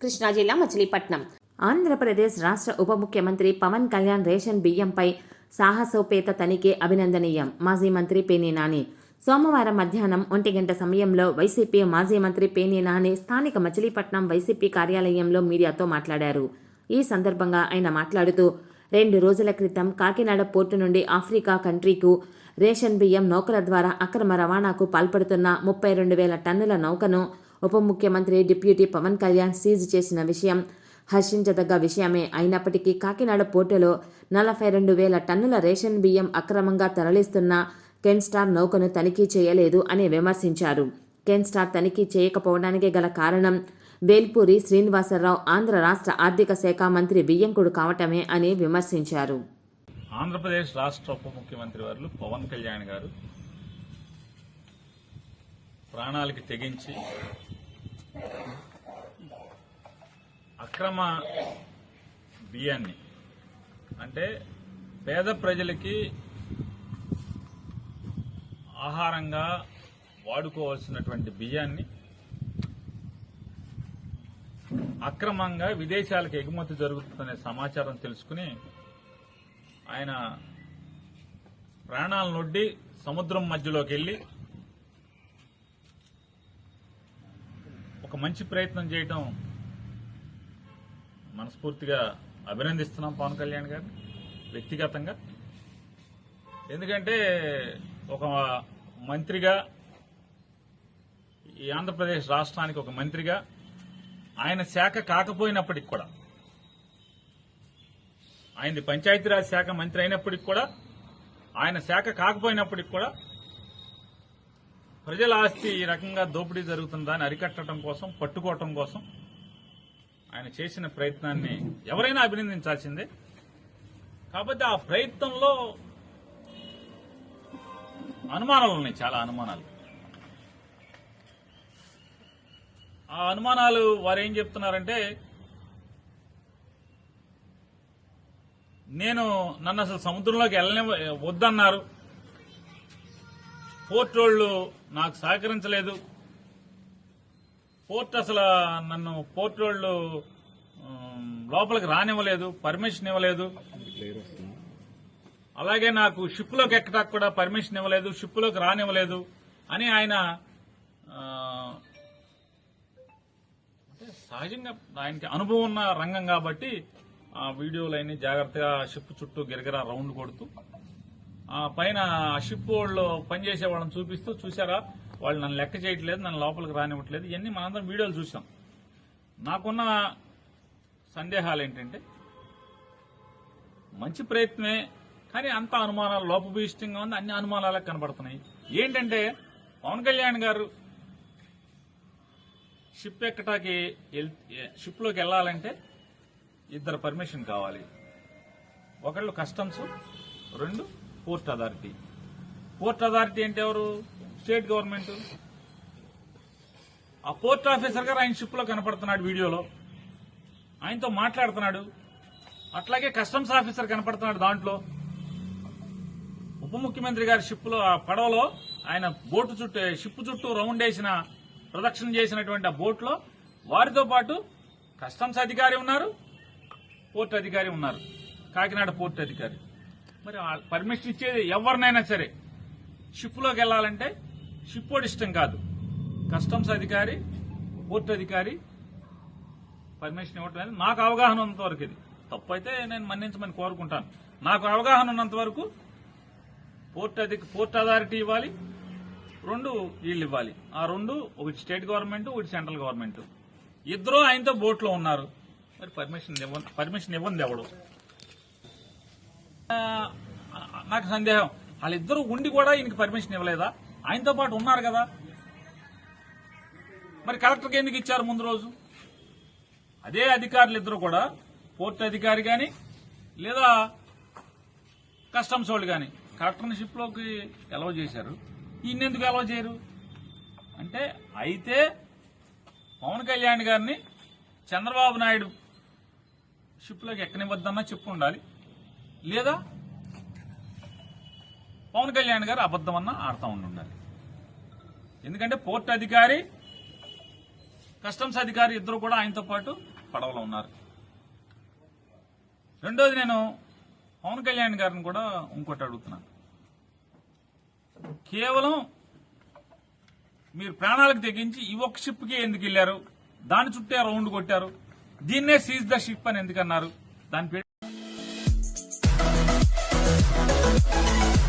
కృష్ణా జిల్లా మచిలీపట్నం. ఆంధ్రప్రదేశ్ రాష్ట్ర ఉప ముఖ్యమంత్రి పవన్ కళ్యాణ్ రేషన్ బియ్యంపై సాహసోపేత తనిఖీ అభినందనీయం. మాజీ మంత్రి పేని నాని. సోమవారం మధ్యాహ్నం ఒంటి గంట సమయంలో వైసీపీ మాజీ మంత్రి పేని నాని స్థానిక మచిలీపట్నం వైసీపీ కార్యాలయంలో మీడియాతో మాట్లాడారు. ఈ సందర్భంగా ఆయన మాట్లాడుతూ రెండు రోజుల క్రితం కాకినాడ పోర్టు నుండి ఆఫ్రికా కంట్రీకు రేషన్ బియ్యం నౌకల ద్వారా అక్రమ రవాణాకు పాల్పడుతున్న ముప్పై రెండు వేల టన్నుల నౌకను ఉప ముఖ్యమంత్రి డిప్యూటీ పవన్ కళ్యాణ్ సీజ్ చేసిన విషయం హర్షించదగ్గ విషయమే అయినప్పటికీ కాకినాడ పోర్టులో నలభై రెండు వేల టన్నుల రేషన్ బియ్యం అక్రమంగా తరలిస్తున్న కెన్స్టార్ నౌకను తనిఖీ చేయలేదు అని విమర్శించారు. కెన్స్టార్ తనిఖీ చేయకపోవడానికి గల కారణం వేల్పూరి శ్రీనివాసరావు ఆంధ్ర రాష్ట్ర ఆర్థిక శాఖ మంత్రి బియ్యంకుడు కావటమే అని విమర్శించారు. ఆంధ్రప్రదేశ్ రాష్ట్ర ఉప ముఖ్యమంత్రి వారు పవన్ కళ్యాణ్ గారు ప్రాణాలకి తెగించి అక్రమ బియ్యాన్ని. అంటే పేద ప్రజలకి ఆహారంగా వాడుకోవాల్సినటువంటి బియ్యాన్ని అక్రమంగా విదేశాలకు ఎగుమతి జరుగుతుందనే సమాచారం తెలుసుకుని ఆయన ప్రాణాలను నొడ్డి సముద్రం మధ్యలోకి వెళ్ళి ఒక మంచి ప్రయత్నం చేయటం మనస్ఫూర్తిగా అభినందిస్తున్నాం పవన్ కళ్యాణ్ గారిని వ్యక్తిగతంగా. ఎందుకంటే ఒక మంత్రిగా ఈ ఆంధ్రప్రదేశ్ రాష్ట్రానికి ఒక మంత్రిగా ఆయన శాఖ కాకపోయినప్పటికి కూడా ఆయనది పంచాయతీరాజ్ శాఖ మంత్రి అయినప్పటికి కూడా ఆయన శాఖ కాకపోయినప్పటికి కూడా ప్రజల ఆస్తి ఈ రకంగా దోపిడీ జరుగుతుందని అరికట్టడం కోసం పట్టుకోవటం కోసం ఆయన చేసిన ప్రయత్నాన్ని ఎవరైనా అభినందించాల్సిందే. కాబట్టి ఆ ప్రయత్నంలో అనుమానాలు ఉన్నాయి చాలా అనుమానాలు. ఆ అనుమానాలు వారు ఏం చెప్తున్నారంటే నేను నన్ను అసలు సముద్రంలోకి వెళ్ళని వద్దన్నారు. పోర్ట్ వాళ్ళు నాకు సహకరించలేదు. పోర్ట్ అసలు నన్ను పోర్ట్ వాళ్ళు లోపలికి రానివ్వలేదు పర్మిషన్ ఇవ్వలేదు. అలాగే నాకు షిప్లోకి ఎక్కడానికి కూడా పర్మిషన్ ఇవ్వలేదు షిప్లోకి రానివ్వలేదు అని ఆయన అంటే సహజంగా ఆయనకి అనుభవం ఉన్న రంగం కాబట్టి ఆ వీడియోలు అన్ని జాగ్రత్తగా షిప్ చుట్టూ గిరగిరా రౌండ్ కొడుతూ పైన షిప్ వాళ్ళు పనిచేసే వాళ్ళని చూపిస్తూ చూసారా వాళ్ళు నన్ను లెక్క చేయట్లేదు నన్ను లోపలికి రానివ్వట్లేదు. ఇవన్నీ మనందరం వీడియోలు చూసాం నాకున్న సందేహాలు ఏంటంటే మంచి ప్రయత్నమే కానీ అంత అనుమానాలు లోపభీష్టంగా ఉంది అన్ని అనుమానాలకు కనబడుతున్నాయి. ఏంటంటే పవన్ కళ్యాణ్ గారు షిప్ ఎక్కటాకి షిప్లోకి వెళ్ళాలంటే ఇద్దరు పర్మిషన్ కావాలి. ఒకళ్ళు కస్టమ్స్ రెండు పోస్ట్ అథారిటీ. పోస్ట్ అథారిటీ అంటే ఎవరు? State government. ఆ పోస్ట్ ఆఫీసర్ గారు ఆయన షిప్లో కనపడుతున్నాడు వీడియోలో. ఆయనతో మాట్లాడుతున్నాడు. అట్లాగే కస్టమ్స్ ఆఫీసర్ కనపడుతున్నాడు దాంట్లో. ఉప ముఖ్యమంత్రి గారి షిప్లో ఆ పడవలో ఆయన బోటు చుట్టూ షిప్ చుట్టూ రౌండ్ వేసిన ప్రదక్షిణ చేసినటువంటి ఆ బోట్లో వారితో పాటు కస్టమ్స్ అధికారి ఉన్నారు పోర్ట్ అధికారి ఉన్నారు. కాకినాడ పోర్ట్ అధికారి. మరి ఆ పర్మిషన్ ఇచ్చేది ఎవరినైనా సరే. షిప్లోకి వెళ్ళాలంటే షిప్ ఇష్టం కాదు. కస్టమ్స్ అధికారి పోర్ట్ అధికారి పర్మిషన్ ఇవ్వటం అనేది నాకు అవగాహన ఉన్నంత వరకు ఇది. తప్పైతే నేను మన్నించమని కోరుకుంటాను. నాకు అవగాహన ఉన్నంత వరకు పోర్ట్ అధిక పోర్ట్ అథారిటీ ఇవ్వాలి. రెండు వీళ్ళు ఇవ్వాలి. ఆ రెండు ఒకటి స్టేట్ గవర్నమెంట్ ఒకటి సెంట్రల్ గవర్నమెంట్ ఇద్దరు ఆయనతో బోట్లో ఉన్నారు. మరి పర్మిషన్ ఇవ్వ పర్మిషన్ ఇవ్వండి ఎవడు? నాకు సందేహం. వాళ్ళిద్దరూ ఉండి కూడా ఈయనకి పర్మిషన్ ఇవ్వలేదా? ఆయనతో పాటు ఉన్నారు కదా. మరి కలెక్టర్కి ఎందుకు ఇచ్చారు ముందు రోజు? అదే అధికారులు ఇద్దరు కూడా. పోర్ట్ అధికారి కానీ లేదా కస్టమ్స్ వాళ్ళు కానీ కలెక్టర్ని షిప్లోకి అలౌ చేశారు. ఈయన ఎందుకు అలౌ చేయరు? అంటే అయితే పవన్ కళ్యాణ్ గారిని చంద్రబాబు నాయుడు షిప్లోకి ఎక్కనివ్వద్దన్నా చెప్పు ఉండాలి. లేదా? పవన్ కళ్యాణ్ గారు అబద్ధమన్నా ఆడుతూ ఉండి ఉండాలి ఎందుకంటే పోర్ట్ అధికారి కస్టమ్స్ అధికారి ఇద్దరు కూడా ఆయనతో పాటు పడవలో ఉన్నారు. రెండోది నేను పవన్ కళ్యాణ్ గారిని కూడా ఇంకోటి అడుగుతున్నాను. కేవలం మీరు ప్రాణాలకు తెగించి ఈ ఒక్క షిప్కి ఎందుకు వెళ్ళారు? దాని చుట్టే రౌండ్ కొట్టారు. దీన్నే సీజ్ ద షిప్ అని ఎందుకన్నారు? దాని